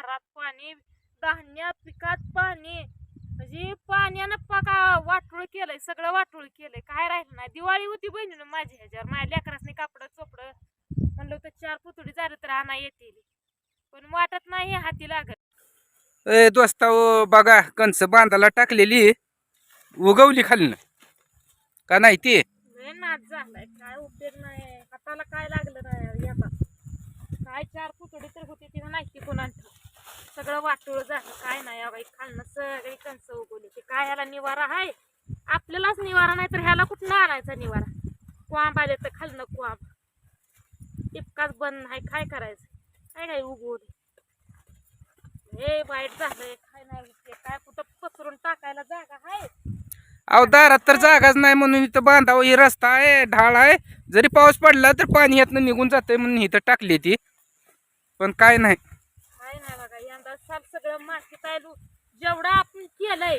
घरात पाणी धान्यात पिकात पाणी. म्हणजे पाण्यानं पाका वाटोळ केलंय सगळं वाटोळ केलंय. काय राहिलं नाही. दिवाळी होती बहिणीनं माझी ह्याच्यावर. माझ्या लेकरासनी कापड चोपड. म्हणलं होतं चार पुतळी झालं तर आणा येतील. पण वाटत नाही हाती लागत. ए दोस्ता बघा कंस बांधाला टाकलेली. उगवली खालीनं. का नाही ती? नाच झालाय. काय उपयोग नाही. हाताला काय लागलं नाही. काय चार पुतळी तर होती ती नाही ती कोणाची. सगळं वाटोळ झालं. काय नाही बाई खालनं सगळी कंच उगवली ते काय ह्याला निवारा आहे आपल्यालाच निवारा नाही तर ह्याला कुठं आणायचा निवारा? क्वांब आले तर खालनं क्वांब टिपकाच बंद नाही काय करायचं? काय काय उगवले? हे वाईट झालंय. काय नाही काय कुठं पसरून टाकायला जागा आहे अहो दारात तर जागाच नाही म्हणून इथं बांधावं हो, ही रस्ता आहे ढाळ आहे. जरी पाऊस पडला तर पाणी यातनं निघून जातंय म्हणून इथं टाकली ती. पण काय नाही. यंदा साल सगळं मातीत आलो जेवढं आपण केलंय.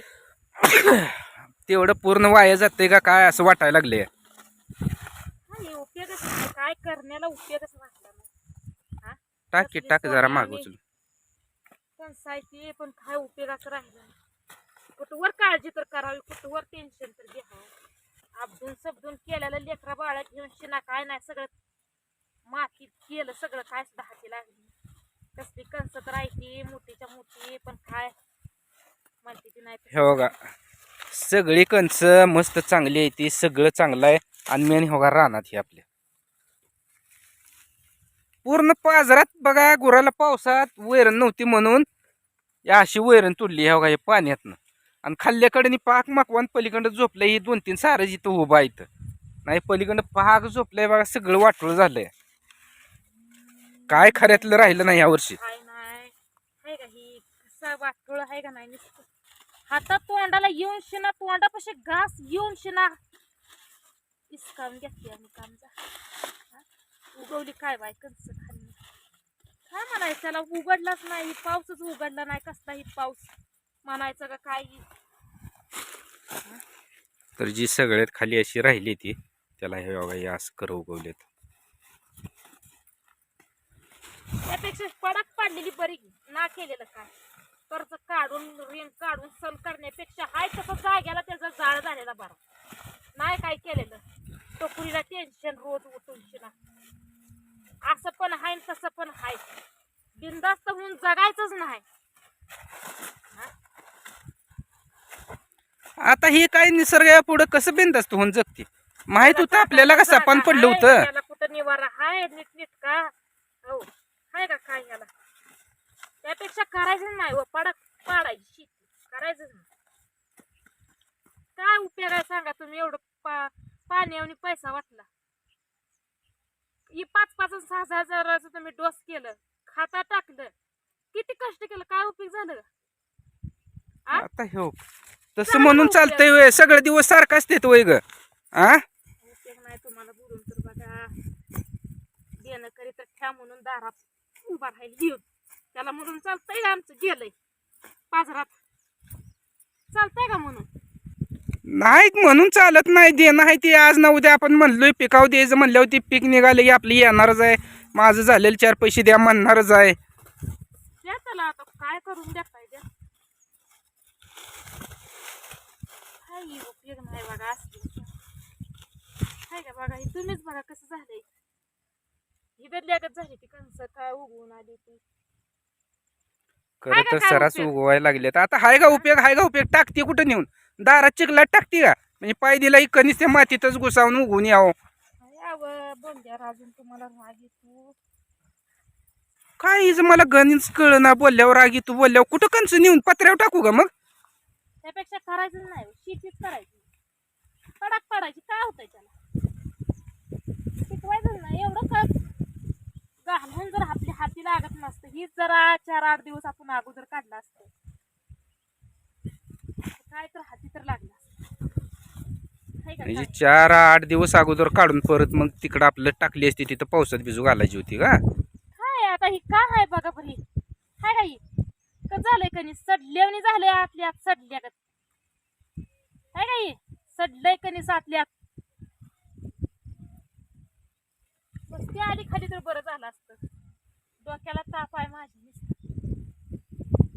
तेवढं पूर्ण वाया जातंय का काय असं वाटायला लागले काय उपयोगच नाही. काय करण्याला उपयोगच वाटला नाही. हा? टाकी कसली टाक जरा सोनी माग आणि उचलून. कणसायची पण काय उपयोगाचं राहिलं नाही. कुठवर काळजी तर करावी. कुठवर टेन्शन तर घ्यावं. आपदून सबदून केलेलं लेकरा बाळा घेऊन शिना काय नाही. सगळं मातीत केलं सगळं काय सुद्धा हाती लागली. कसली कणस तर आहे मोठीच्या मोठी पण काय? म्हणते ती नाही. हे बघा सगळी कंच मस्त चांगली आहे ती सगळं चांगलं आहे. आणि मेन होगा रानात ही आपल्या पूर्ण पाजरात बघा गुराला पावसात वैरण नव्हती म्हणून या अशी वैरण तुडली हे बघा हे पाण्यातनं. आणि खाल्ल्याकडे पाक माकवान पलीकडं झोपलंय ही दोन तीन सारं जिथं उभा इथं. नाही पलीकडं पाक झोपलंय बघा सगळं वाटोळ झालंय. काय खऱ्यातलं राहिलं नाही यावर्षी. काय नाही का ही? कसा वाटोळ आहे का नाही नुसतं. हातात तोंडाला येऊन शिना तोंडापाशी घास येऊन शिना. इसकावून घेतली आम्ही काम जा. हा? उगवली काय बाय कंस खाल्ली. काय म्हणायचं त्याला उघडलाच नाही. पाऊसच उघडला नाही. कसलाही पाऊस? म्हणायचं का काही तर जी सगळ्यात खाली अशी राहिली ती त्याला हे बघा हे असं कर उगवलेत. त्यापेक्षा पडक पाडलेली बरी ना केलेलं काय? कर्ज काढून रिंग काढून सण करण्यापेक्षा हाय तसं जाग्याला त्याचा जाळ झालेला बरा. नाही काय केलेलं. टोकुरीला टेन्शन रोज उठून असं पण हाय तसं पण हाय. बिंदास्त होऊन जगायचंच नाही. आता ही काय निसर्ग पुढं कसं बिंदास्त होऊन जगते माहीत होतं आपल्याला कसं? आपण पडलं होतं. त्याला कुठं निवारा हाय नीट नीट का? हो. हाय का काय याला? त्यापेक्षा करायचं नाही व पडक पाडायची शेती. करायचं नाही. काय उपयोग आहे सांगा तुम्ही एवढं पा पाण्यावनी पैसा वाटला. ही पाच पाच सहा सहा हजाराचं तुम्ही डोस केलं खाता टाकलं. किती कष्ट केलं काय उपयोग झालं? आता हो तसं म्हणून चालतंय वय सगळे दिवस सारखं असते वय ग. आ? उपयोग नाही तुम्हाला बोलून तर बघा. देणं करी तर ठ्या म्हणून दारात उभा राहील घेऊन त्याला म्हणून चालतंय का आमचं गेलंय? बाजारात. चालतंय का म्हणून? नाही म्हणून चालत नाही दे नाही ते आज ना उद्या. आपण म्हणलोय पिकाव द्यायचं म्हणल्यावर ती पीक निघाले की आपली येणारच आहे. माझं झालेलं चार पैसे द्या म्हणणारच आहे. द्या त्याला आता काय करून द्या काही उपयोग नाही बघा असली काय का बघा हे तुम्हीच बघा कसं झालंय. ही झाली ती कंस काय उगवून आली ती. खरं तर काय सरास उपयोग? उगवायला लागलेत. आता हाय का उपयोग? हाय का उपयोग? टाकते कुठं नेऊन? दारात चिखलात टाकते का? म्हणजे पाय दिला कणीस त्या मातीतच घुसावून उगवून यावं. यावं बोंड्यावर अजून तुम्हाला राग येतो. काय हिचं मला गणित कळ ना बोलल्यावर रागी तू बोलल्यावर कुठं कंच नेऊन पत्र्यावर टाकू का मग? त्यापेक्षा करायचं नाही शेतीच करायची. पडाक पडायची काय होतंय त्याला? शिकवायचं नाही एवढं घालून जर आपल्या हाती लागत नसतं हीच जरा चार आठ दिवस आपण अगोदर काढला असतं. काय तर हाती तर लागला म्हणजे काय? चार आठ दिवस अगोदर काढून परत मग तिकडं आपलं टाकली असती तिथं पावसात भिजू घालायची होती का? काय आता ही का आहे बघा बरी हाय का ही का झालंय कणी सडल्यावणी झालंय आतल्या आत? सडल्यागत हाय का ही? सडलंय कणी सातल्यात बस ती आली खाली तर बरं झालं असतं. डोक्याला ताप आहे माझी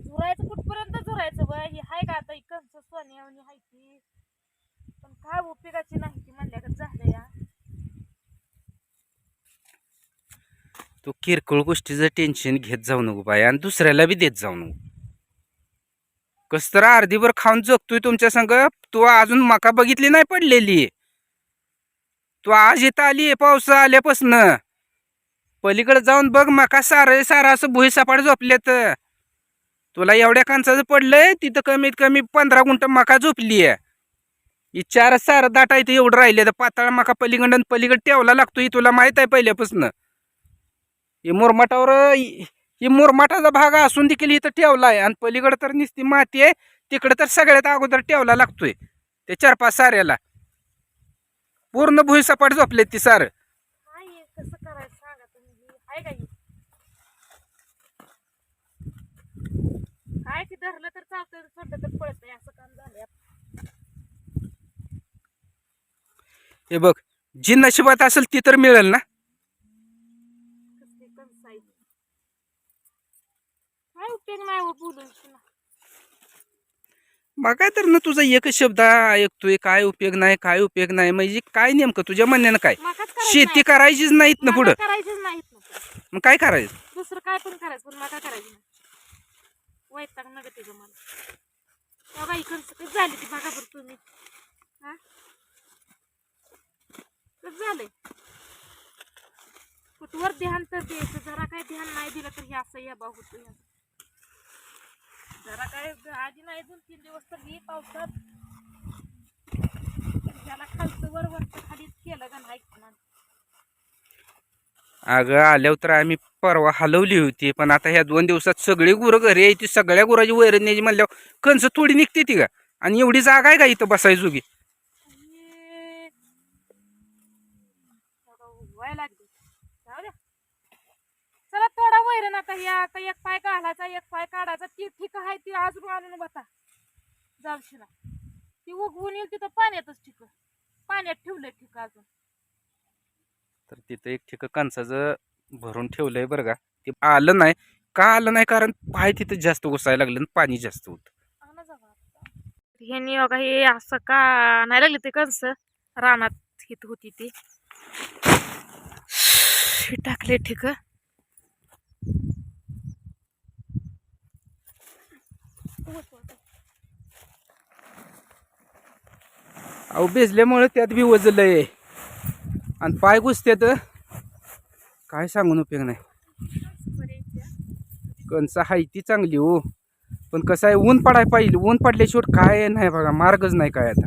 झुरायचं कुठपर्यंत झुरायचं होय ही हाय का आता? ही कंस सोन्यावणी हाय ती पण काय उपयोगाची नाही ती म्हणल्यागत झालं या. तू किरकोळ गोष्टीचं टेन्शन घेत जाऊ नको बाय आणि दुसऱ्याला बी देत जाऊ नको. कस तर अर्धीभर खाऊन जगतोय तुमच्या संग? तू अजून मका बघितली नाही पडलेली. तू आज इथं आली पावसा आल्यापासनं. पलीकडे जाऊन बघ मका सारं सारं असं भुई सपाट झोपल्यात. तुला एवढ्या कांचाचं पडलंय तिथं कमीत कमी पंधरा गुंट मका झोपली आहे ही चार सारं दाटा इथं एवढं राहिले तर पाताळ मका पलीकडं पलीकडे ठेवला लागतोय तुला माहीत आहे पहिल्यापासून. हे मुरमाटावर ही मुरमाटाचा भाग असून देखील इथं ठेवला आहे आणि पलीकडं तर नुसती माती आहे तिकडं तर सगळ्यात अगोदर ठेवला लागतोय. ते चार पाच साऱ्याला. पूर्ण भुईसपाट झोपलेत ती सारं. हे, कसं करायचं सांगा तुम्ही? ही हाय का ही? काय ती धरलं तर चालतंय सोडलं तर पळतंय असं काम झालंय हे बघ जी नशिबात असेल ती तर मिळेल ना? कसली आहे. काय उपयोग नाही हो बोलून मग काय तर ना तुझा एकच शब्द ऐकतोय काय उपयोग नाही काय उपयोग नाही म्हणजे काय नेमकं तुझ्या म्हणण्यानं काय? मकाच करायचं शेती नाही. करायचीच नाहीत ना मका पुढं. करायचीच नाहीत ना. पुढं. मग काय करायचं? दुसरं काय पण करायचं पण मका करायची नाही. वैताग नका तिचं मला. त्या बाई कंस कधी झाली ती बघा बरं तुम्ही. हा? कसं झालंय? कुठवर ध्यान तर द्यायचं जरा काय ध्यान नाही दिलं तर हे असं या होतो या जरा काय आधी नाही दोन तीन दिवस तर ही पावसात त्याला खालचं वर वरचं खालीच केलं का नाही ऐकणार अगं आल्यावर तर आम्ही परवा हलवली होती पण आता ह्या दोन दिवसात सगळी गुरं घरी यायची सगळ्या गुराची वैरण्याची म्हणल्यावर कणसं थोडी निघते ती का आणि एवढी जागा आहे का इथं बसायची जोगी ये. बघा, व्हायला लागली जाऊ द्या चला थोडा वैरण आता हे आता एक पाय घालायचा एक पाय काढायचा. ती ठीक आहे ती अजून आणून बता जावशीला ती उगवून येईल तिथं पाण्यातच ठीक. पाण्यात ठेवलंय ठीक अजून. तर तिथं एक ठिकाण कणसाचं भरून ठेवलंय बरं का. ते आलं नाही. का आलं नाही? कारण पाय तिथं जास्त घुसायला लागलं आणि पाणी जास्त होतं. ह्यांनी बघा हे असं का नाही लागले ते कंस रानात हित होती ती. हे टाकले ठीक. अहो भिजल्यामुळे त्यात बी आहे आणि पाय घुसत्यात. काय सांगून उपयोग नाही. कणसा हाय ती चांगली हो. पण कसं आहे ऊन पडाय पाहिजे. ऊन पडल्याशिवाय काय नाही बघा मार्गच नाही काय आता.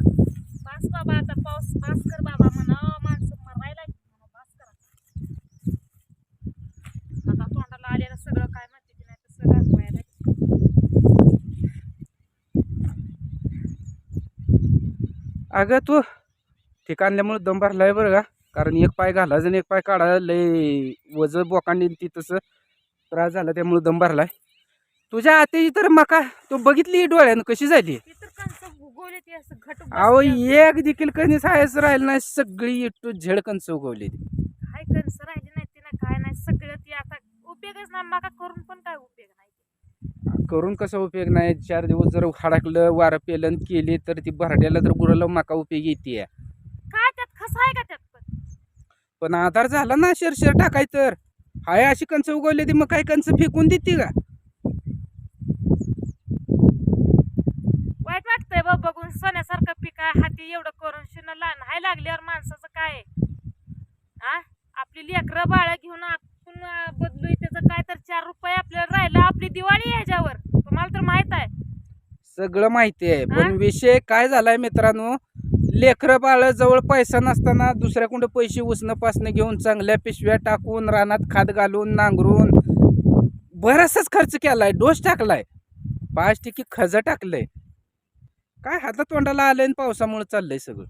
बाबा आता पाऊस कर बाबा म्हणा माणसं मरायला म्हणा पास करा आता तोंडाला आलेलं सगळं काय म्हणते ते नाही तर सगळं व्हायला अगं तू ठिकाण आणल्यामुळे दम भरलाय बरं का? कारण एक पाय घालायचं आणि एक पाय काढायला लय वज बोकांडी ती तसं त्रास झाला त्यामुळे दम भरलाय. तुझ्या आते तर मका तू बघितली डोळ्यानं कशी झाली? अहो. एक देखील कणीस आहेच राहिलं नाही सगळी इटू झेड कणसं उगवली काय कंस राहिली नाही ते ना काय नाही सगळं ती आता उपयोगच नाही मका करून पण काय उपयोग नाही. करून कसा उपयोग नाही. चार दिवस जर हाडाकलं वारं पेलन केली तर ती भरड्याला तर गुराला मका उपयोगी येते काय त्यात खस आहे का त्यात पण? पण आधार झाला ना शरशर टाकाय तर हाय अशी कंच उगवली ती मग काय कंच फेकून देते का? वाईट वाटतंय बा बघून सोन्यासारखं पीक आहे हाती एवढं करून शिन लहान हाय लागल्यावर माणसाचं काय आहे? आ? आपली लेकरं बाळ घेऊन आपण बदलू त्याचं काय तर चार रुपये आपल्याला राहिलं आपली दिवाळी आहे ह्याच्यावर तुम्हाला तर माहीत आहे सगळं माहिती आहे. पण? विषय काय झालाय मित्रांनो लेकरं बाळ जवळ पैसा नसताना दुसऱ्याकडं पैसे उसणं पासणं घेऊन चांगल्या पिशव्या टाकून रानात खाद घालून नांगरून बराचसाच खर्च केलाय डोस टाकलाय. पाच टिकी खज टाकलंय. काय हातात तोंडाला आलंय आणि पावसामुळे चाललंय सगळं.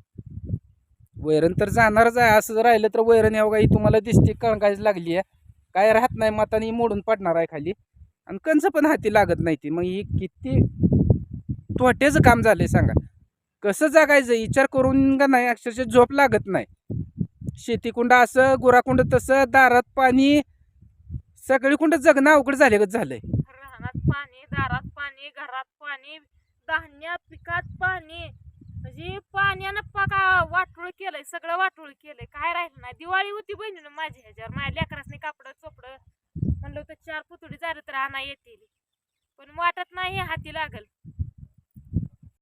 वैरण तर जाणारच आहे. असं जर राहिलं तर वैरण काही तुम्हाला दिसते कणकायच लागली आहे. काय राहत नाही मातानी मोडून पडणार आहे खाली. आणि कंच पण हाती लागत नाही ती. मग ही किती तोट्याचं काम झालं आहे सांगा. कसं जगायचं? विचार करून का नाही? अक्षरशः झोप लागत नाही. शेतीकुंड असं गुराकुंड तसं दारात पाणी सगळी कुंड जगणं अवघड झाले झालंय. रानात पाणी दारात पाणी घरात पाणी धान्य पिकात पाणी. म्हणजे पाण्यानं पका वाटोळ केलंय सगळं वाटोळ केलंय. काय राहिलं नाही. दिवाळी होती बहिणीनं माझी ह्याच्यावर. माझ्या लेकरासनी कापड चोपड म्हणलं होतं चार पुतळी झालं तर आणा येतील. पण वाटत नाही हाती लागल.